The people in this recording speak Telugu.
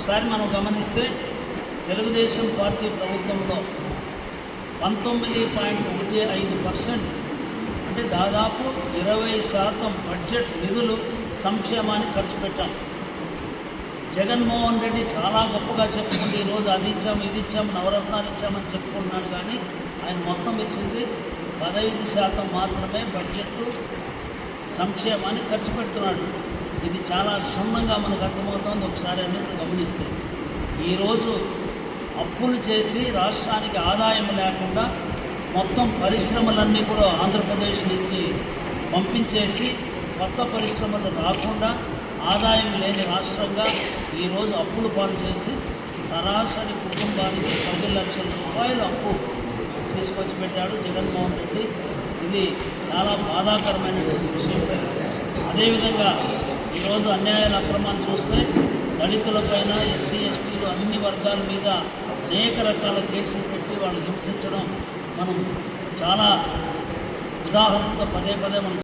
ఒకసారి మనం గమనిస్తే తెలుగుదేశం పార్టీ ప్రభుత్వంలో పంతొమ్మిది పాయింట్ ఒకటి ఐదు పర్సెంట్ అంటే దాదాపు ఇరవై శాతం బడ్జెట్ నిధులు సంక్షేమానికి ఖర్చు పెట్టాం జగన్మోహన్ రెడ్డి చాలా గొప్పగా చెప్పుకుంటే ఈరోజు అది ఇచ్చాం ఇది ఇచ్చాం నవరత్నాలు ఇచ్చామని చెప్పుకుంటున్నాడు కానీ ఆయన మొత్తం ఇచ్చింది పదహైదు శాతం మాత్రమే బడ్జెట్ సంక్షేమాన్ని ఖర్చు పెడుతున్నాడు. ఇది చాలా క్షుణ్ణంగా మనకు అర్థమవుతోంది. ఒకసారి అన్నింటిని గమనిస్తే ఈరోజు అప్పులు చేసి రాష్ట్రానికి ఆదాయం లేకుండా మొత్తం పరిశ్రమలన్నీ కూడా ఆంధ్రప్రదేశ్ నుంచి పంపించేసి కొత్త పరిశ్రమలు రాకుండా ఆదాయం లేని రాష్ట్రంగా ఈరోజు అప్పులు పాలు చేసి సరాసరి కుటుంబానికి పది లక్షల రూపాయలు అప్పు తీసుకొచ్చి పెట్టాడు జగన్మోహన్ రెడ్డి. ఇది చాలా బాధాకరమైనటువంటి విషయం. అదేవిధంగా ఈరోజు అన్యాయాల అక్రమాలు చూస్తే దళితులపైన ఎస్సీ ఎస్టీలు అన్ని వర్గాల మీద అనేక రకాల కేసులు పెట్టి వాళ్ళు హింసించడం మనం చాలా ఉదాహరణతో పదే పదే మనం